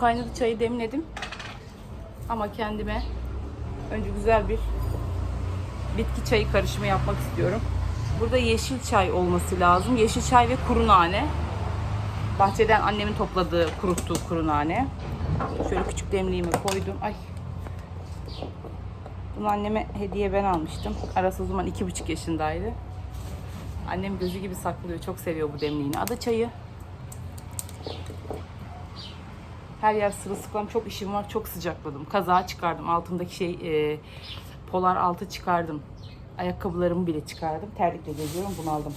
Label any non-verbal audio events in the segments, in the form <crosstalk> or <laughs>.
kaynadı çayı demledim. Ama kendime önce güzel bir bitki çayı karışımı yapmak istiyorum. Burada yeşil çay olması lazım. Yeşil çay ve kuru nane. Bahçeden annemin topladığı, kuruttuğu kuru nane. Şöyle küçük demliğime koydum. Ay. Bunu anneme hediye ben almıştım. Arası o zaman iki buçuk yaşındaydı. Annem gözü gibi saklıyor. Çok seviyor bu demliğini. Ada çayı. Her yer sırılsıklam. Çok işim var. Çok sıcakladım. Kazağı çıkardım. Altındaki şey e, polar altı çıkardım. Ayakkabılarımı bile çıkardım. Terlikle geziyorum. Bunu aldım.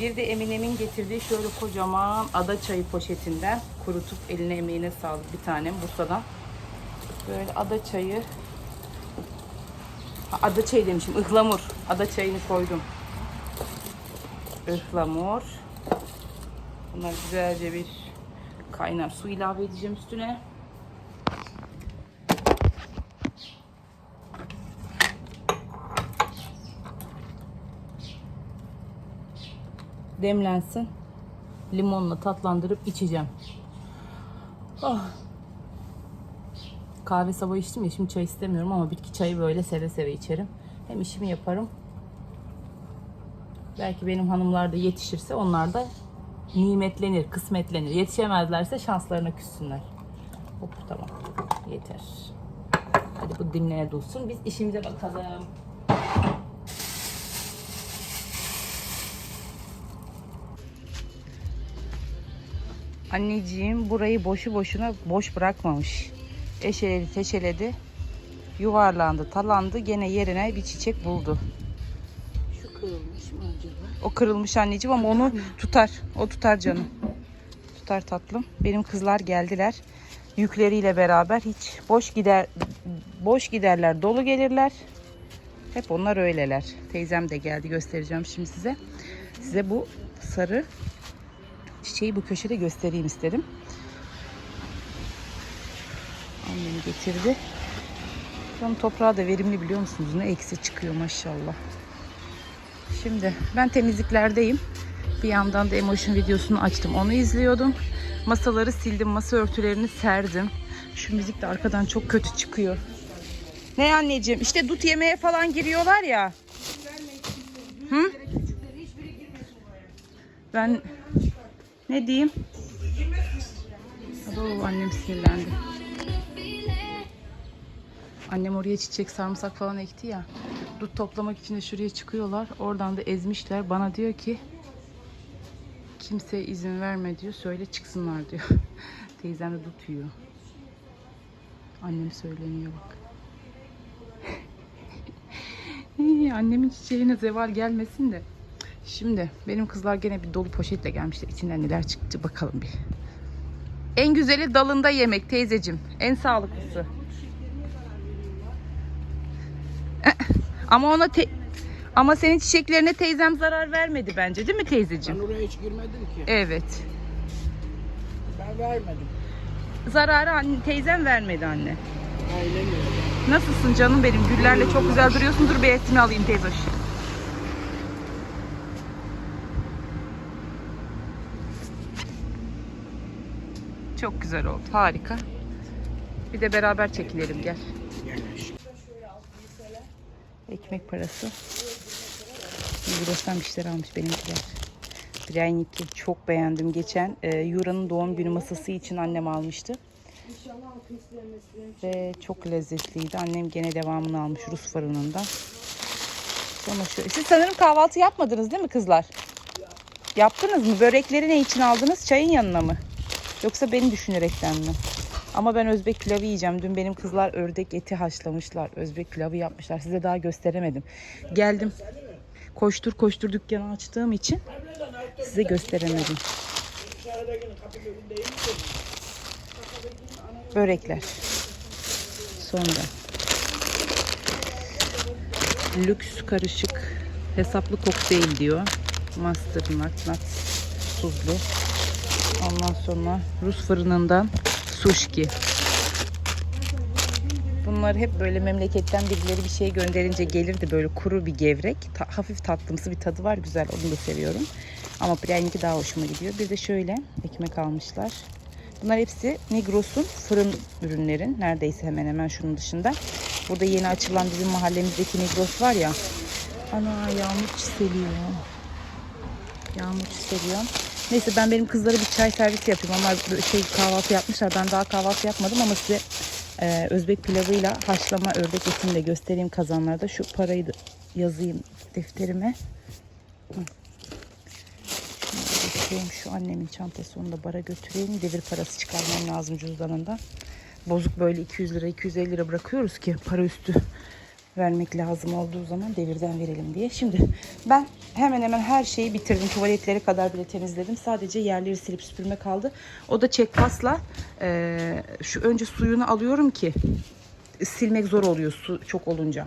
Bir de Emine'min getirdiği şöyle kocaman ada çayı poşetinden kurutup eline emeğine sağlık bir tanem Bursa'dan. Böyle ada çayı Ha, ada çayı demişim. ıhlamur. Ada çayını koydum. Ihlamur. Bunlar güzelce bir kaynar su ilave edeceğim üstüne. Demlensin. Limonla tatlandırıp içeceğim. Ah. Kahve sabah içtim ya şimdi çay istemiyorum ama bitki çayı böyle seve seve içerim. Hem işimi yaparım. Belki benim hanımlar da yetişirse onlar da nimetlenir, kısmetlenir. Yetişemezlerse şanslarına küssünler. Hop tamam. Yeter. Hadi bu dinleye dursun. Biz işimize bakalım. Anneciğim burayı boşu boşuna boş bırakmamış. Eşeledi, teşeledi. Yuvarlandı, talandı. Gene yerine bir çiçek buldu. Kırılmış mı acaba? O kırılmış anneciğim ama onu tutar. O tutar canım. Tutar tatlım. Benim kızlar geldiler. Yükleriyle beraber hiç boş gider boş giderler, dolu gelirler. Hep onlar öyleler. Teyzem de geldi göstereceğim şimdi size. Size bu sarı çiçeği bu köşede göstereyim istedim. Annem getirdi. Buranın toprağı da verimli biliyor musunuz? Ne eksi çıkıyor maşallah. Şimdi ben temizliklerdeyim. Bir yandan da Emotion videosunu açtım. Onu izliyordum. Masaları sildim. Masa örtülerini serdim. Şu müzik de arkadan çok kötü çıkıyor. Ne anneciğim? İşte dut yemeye falan giriyorlar ya. Hı? Ben ne diyeyim? Oo, annem sinirlendi. Annem oraya çiçek sarımsak falan ekti ya. Dut toplamak için de şuraya çıkıyorlar. Oradan da ezmişler. Bana diyor ki kimseye izin verme diyor. Söyle çıksınlar diyor. <laughs> Teyzem de dut yiyor. Annem söyleniyor bak. Annemin çiçeğine zeval gelmesin de. Şimdi benim kızlar gene bir dolu poşetle gelmişler. İçinden neler çıktı bakalım bir. En güzeli dalında yemek teyzecim. En sağlıklısı. Ama ona te- ama senin çiçeklerine teyzem zarar vermedi bence değil mi Ben teyzeciğim? oraya hiç girmedim ki. Evet. Ben vermedim. Zararı anne, teyzem vermedi anne. Ailem öyle. Nasılsın canım benim? Güllerle çok güzel duruyorsun. Dur bir etini alayım teyze. Çok güzel oldu. Harika. Bir de beraber çekilelim gel. Gelmiş. Ekmek parası. Migros'tan bir şeyler almış benimkiler. Bireniki çok beğendim. Geçen e, Yura'nın doğum günü masası için annem almıştı. Ve çok lezzetliydi. Annem gene devamını almış Rus fırınından. Sonra şöyle. Siz sanırım kahvaltı yapmadınız değil mi kızlar? Yaptınız mı? Börekleri ne için aldınız? Çayın yanına mı? Yoksa beni düşünerekten mi? Ama ben Özbek pilavı yiyeceğim. Dün benim kızlar ördek eti haşlamışlar. Özbek pilavı yapmışlar. Size daha gösteremedim. Geldim. Koştur koştur dükkanı açtığım için size gösteremedim. Börekler. Sonra lüks karışık hesaplı kokteyl diyor. Master nut, nut tuzlu. Ondan sonra Rus fırınından suşki. Bunlar hep böyle memleketten birileri bir şey gönderince gelirdi böyle kuru bir gevrek. Ta- hafif tatlımsı bir tadı var güzel onu da seviyorum. Ama Brian'inki daha hoşuma gidiyor. Bir de şöyle ekmek almışlar. Bunlar hepsi Migros'un fırın ürünlerin. Neredeyse hemen hemen şunun dışında. Burada yeni açılan bizim mahallemizdeki Migros var ya. Ana yağmur çiseliyor. Yağmur çiseliyor. Neyse ben benim kızlara bir çay servisi yapayım. Onlar şey kahvaltı yapmışlar. Ben daha kahvaltı yapmadım ama size e, Özbek pilavıyla haşlama ördek etini de göstereyim kazanlarda. Şu parayı da yazayım defterime. Hı. Şu annemin çantası onu da bara götüreyim. Devir parası çıkarmam lazım cüzdanından. Bozuk böyle 200 lira 250 lira bırakıyoruz ki para üstü vermek lazım olduğu zaman devirden verelim diye. Şimdi ben hemen hemen her şeyi bitirdim. Tuvaletleri kadar bile temizledim. Sadece yerleri silip süpürme kaldı. O da çek pasla eee, şu önce suyunu alıyorum ki silmek zor oluyor su çok olunca.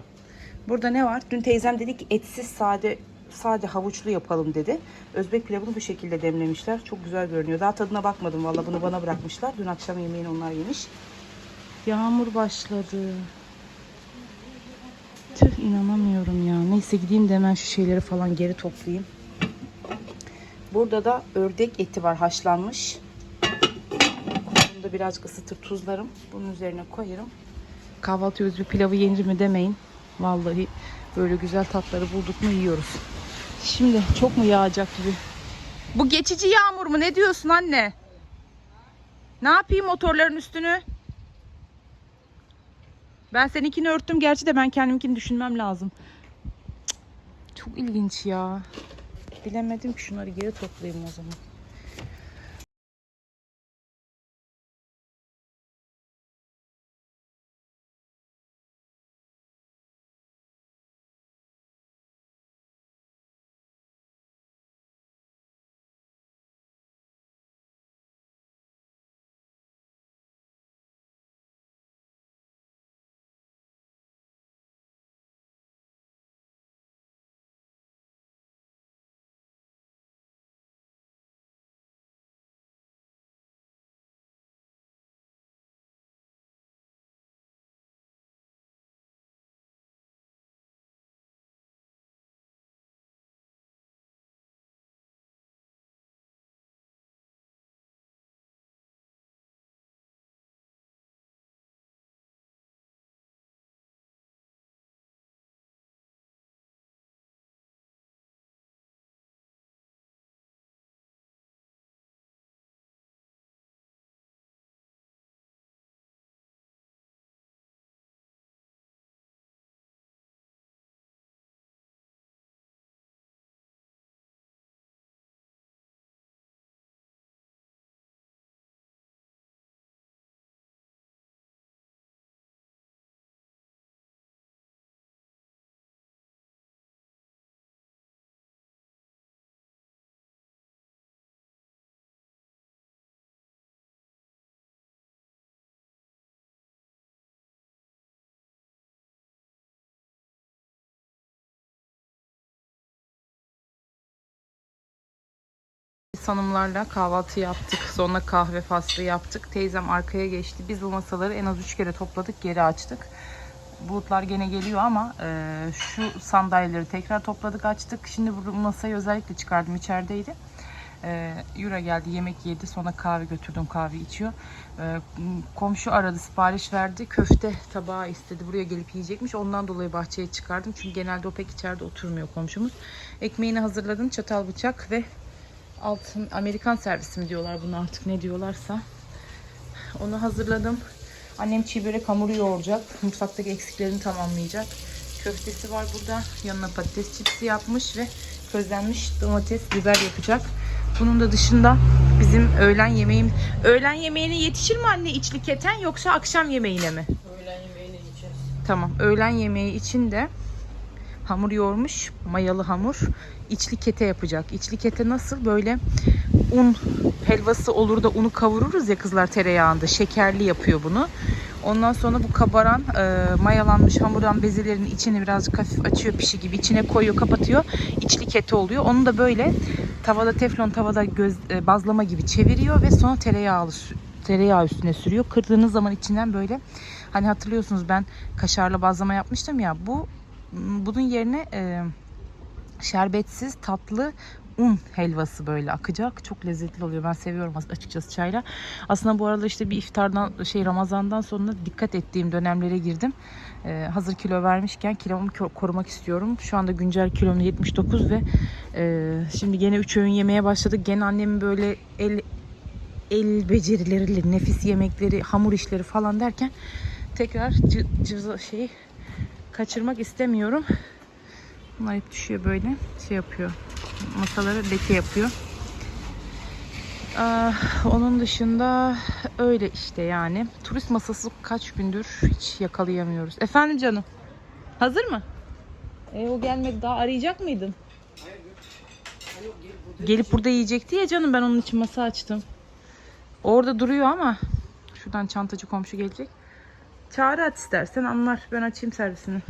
Burada ne var? Dün teyzem dedi ki etsiz sade sade havuçlu yapalım dedi. Özbek pilavını bu şekilde demlemişler. Çok güzel görünüyor. Daha tadına bakmadım valla bunu bana bırakmışlar. Dün akşam yemeğini onlar yemiş. Yağmur başladı. Tüh inanamıyorum ya. Neyse gideyim de hemen şu şeyleri falan geri toplayayım. Burada da ördek eti var haşlanmış. Bunu da birazcık ısıtır tuzlarım. Bunun üzerine koyarım. Kahvaltı özlü pilavı yenir mi demeyin. Vallahi böyle güzel tatları bulduk mu yiyoruz. Şimdi çok mu yağacak gibi? Bu geçici yağmur mu? Ne diyorsun anne? Ne yapayım motorların üstünü? Ben seninkini örttüm gerçi de ben kendimkini düşünmem lazım. Çok ilginç ya. Bilemedim ki şunları geri toplayayım o zaman. Biz hanımlarla kahvaltı yaptık. Sonra kahve faslı yaptık. Teyzem arkaya geçti. Biz bu masaları en az üç kere topladık. Geri açtık. Bulutlar gene geliyor ama e, şu sandalyeleri tekrar topladık açtık. Şimdi bu masayı özellikle çıkardım. içerideydi. E, Yura geldi yemek yedi. Sonra kahve götürdüm. Kahve içiyor. E, komşu aradı sipariş verdi. Köfte tabağı istedi. Buraya gelip yiyecekmiş. Ondan dolayı bahçeye çıkardım. Çünkü genelde o pek içeride oturmuyor komşumuz. Ekmeğini hazırladım. Çatal bıçak ve altın Amerikan servisi mi diyorlar bunu artık ne diyorlarsa. Onu hazırladım. Annem çiğ börek hamuru yoğuracak. Mutfaktaki eksiklerini tamamlayacak. Köftesi var burada. Yanına patates çipsi yapmış ve közlenmiş domates, biber yapacak. Bunun da dışında bizim öğlen yemeğim... Öğlen yemeğine yetişir mi anne içli keten yoksa akşam yemeğine mi? Öğlen yemeğini yiyeceğiz. Tamam. Öğlen yemeği için de hamur yoğurmuş. Mayalı hamur. İçli kete yapacak. İçli kete nasıl? Böyle un helvası olur da unu kavururuz ya kızlar tereyağında. Şekerli yapıyor bunu. Ondan sonra bu kabaran e, mayalanmış hamurdan bezelerin içini birazcık hafif açıyor pişi gibi. içine koyuyor kapatıyor. İçli kete oluyor. Onu da böyle tavada teflon tavada göz, e, bazlama gibi çeviriyor ve sonra tereyağlı sü- tereyağı üstüne sürüyor. Kırdığınız zaman içinden böyle hani hatırlıyorsunuz ben kaşarlı bazlama yapmıştım ya bu bunun yerine e, şerbetsiz tatlı un helvası böyle akacak. Çok lezzetli oluyor. Ben seviyorum as- açıkçası çayla. Aslında bu arada işte bir iftardan şey Ramazan'dan sonra dikkat ettiğim dönemlere girdim. Ee, hazır kilo vermişken kilomu korumak istiyorum. Şu anda güncel kilom 79 ve e, şimdi gene 3 öğün yemeye başladık. Gene annemin böyle el el becerileriyle nefis yemekleri, hamur işleri falan derken tekrar cı, cıvza- şeyi kaçırmak istemiyorum. Bunlar hep düşüyor böyle. Şey yapıyor. Masaları leke yapıyor. Ah, onun dışında öyle işte yani. Turist masası kaç gündür hiç yakalayamıyoruz. Efendim canım. Hazır mı? E, o gelmedi. Daha arayacak mıydın? Gelip burada yiyecekti ya canım. Ben onun için masa açtım. Orada duruyor ama şuradan çantacı komşu gelecek. Çağrı at istersen anlar. Ben açayım servisini.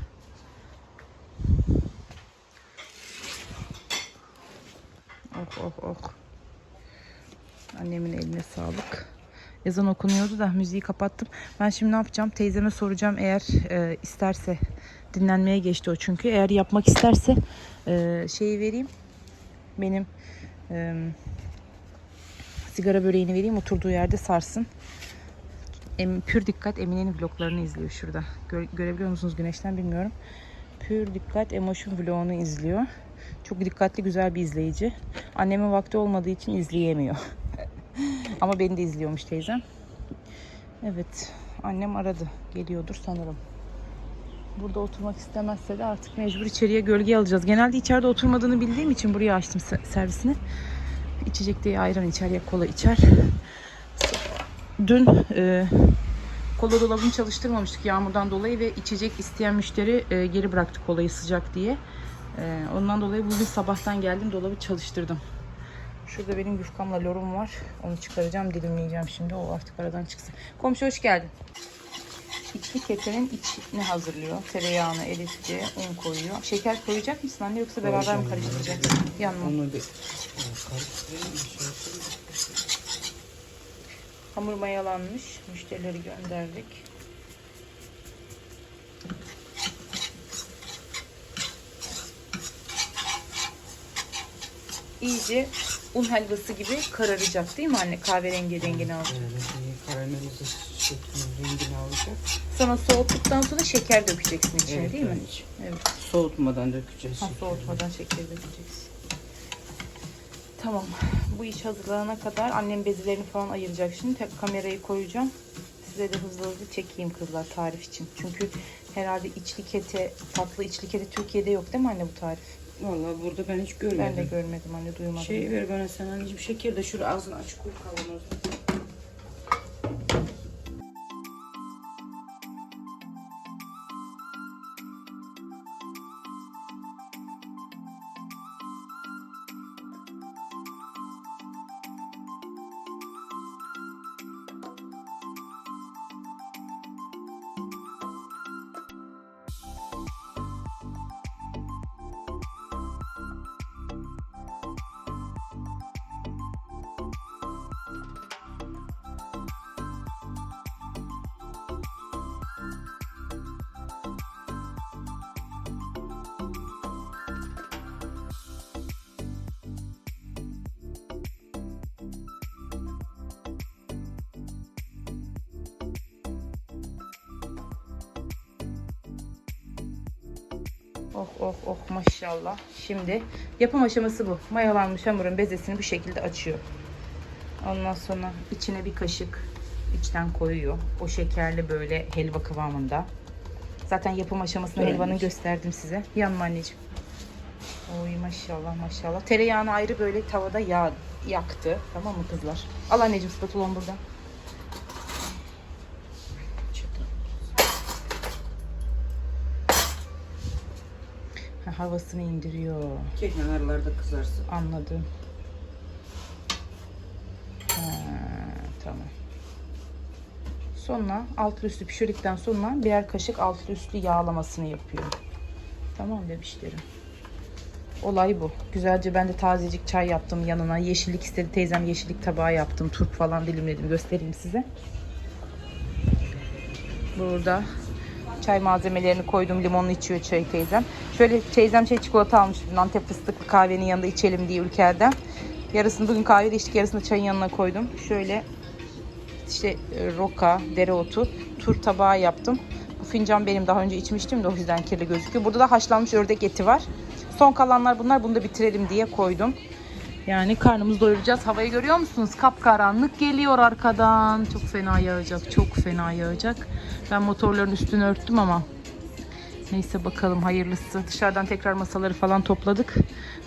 Oh oh oh. Annemin eline sağlık. Ezan okunuyordu da müziği kapattım. Ben şimdi ne yapacağım? Teyzeme soracağım eğer e, isterse dinlenmeye geçti o çünkü. Eğer yapmak isterse e, şeyi vereyim. Benim e, sigara böreğini vereyim. Oturduğu yerde sarsın. Em, pür dikkat Emine'nin vloglarını izliyor şurada. Gö- görebiliyor musunuz güneşten bilmiyorum. Pür dikkat Emotion vlogunu izliyor. Çok dikkatli güzel bir izleyici. Annemin vakti olmadığı için izleyemiyor. <laughs> Ama beni de izliyormuş teyzem. Evet. Annem aradı. Geliyordur sanırım. Burada oturmak istemezse de artık mecbur içeriye gölge alacağız. Genelde içeride oturmadığını bildiğim için buraya açtım se- servisini. İçecek diye ayran içer ya kola içer. Dün e, kola dolabını çalıştırmamıştık yağmurdan dolayı ve içecek isteyen müşteri e, geri bıraktı kolayı sıcak diye. E, ondan dolayı bugün sabahtan geldim dolabı çalıştırdım. Şurada benim yufkamla lorum var. Onu çıkaracağım, dilimleyeceğim şimdi. O artık aradan çıksın. Komşu hoş geldin. İçli ketenin içini hazırlıyor. Tereyağını eritiyor, un koyuyor. Şeker koyacak mısın anne yoksa beraber mi karıştıracaksın? Yanma. Bir karıştırayım. Hamur mayalanmış. Müşterileri gönderdik. İyice un helvası gibi kararacak değil mi anne? Kahverengi rengini alacak. Evet, karamelize rengini alacak. Sonra soğuttuktan sonra şeker dökeceksin içine Evet, değil mi? evet. Soğutmadan dökeceğiz. Ha, soğutmadan şeker dökeceksin. Tamam. Bu iş hazırlanana kadar annem bezilerini falan ayıracak şimdi. Tek kamerayı koyacağım. Size de hızlı hızlı çekeyim kızlar tarif için. Çünkü herhalde içli kete, tatlı içli kete Türkiye'de yok değil mi anne bu tarif? Vallahi burada ben hiç Ben de görmedim. görmedim anne duymadım. Şey ver bana sen anneciğim şeker de şurada ağzını açık koy kavanozu. Oh oh oh maşallah. Şimdi yapım aşaması bu. Mayalanmış hamurun bezesini bu şekilde açıyor. Ondan sonra içine bir kaşık içten koyuyor. O şekerli böyle helva kıvamında. Zaten yapım aşamasını Evet. helvanın gösterdim size. Yanma anneciğim. Oy maşallah maşallah. Tereyağını ayrı böyle tavada yağ yaktı. Tamam mı kızlar? Al anneciğim spatulon burada. Havasını indiriyor. Kenarlarda kızarsın. Anladım. Ha, tamam. Sonra altı üstü pişirdikten sonra birer kaşık altı üstü yağlamasını yapıyor. Tamam bebişlerim. Olay bu. Güzelce ben de tazecik çay yaptım yanına. Yeşillik istedi teyzem yeşillik tabağı yaptım. Turp falan dilimledim göstereyim size. Burada Çay malzemelerini koydum. Limonlu içiyor çay teyzem. Şöyle teyzem şey çikolata almış. Antep fıstıklı kahvenin yanında içelim diye ülkerden. Yarısını bugün kahvede içtik. Yarısını çayın yanına koydum. Şöyle işte e, roka, dereotu, tur tabağı yaptım. Bu fincan benim daha önce içmiştim de o yüzden kirli gözüküyor. Burada da haşlanmış ördek eti var. Son kalanlar bunlar. Bunu da bitirelim diye koydum. Yani karnımızı doyuracağız. Havayı görüyor musunuz? Kapkaranlık geliyor arkadan. Çok fena yağacak. Çok fena yağacak. Ben motorların üstünü örttüm ama Neyse bakalım hayırlısı. Dışarıdan tekrar masaları falan topladık.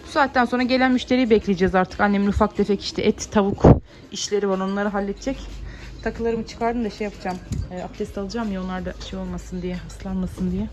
Bu saatten sonra gelen müşteriyi bekleyeceğiz artık. Annemin ufak tefek işte et, tavuk işleri var. Onları halledecek. Takılarımı çıkardım da şey yapacağım. E, abdest alacağım ya onlar da şey olmasın diye, ıslanmasın diye.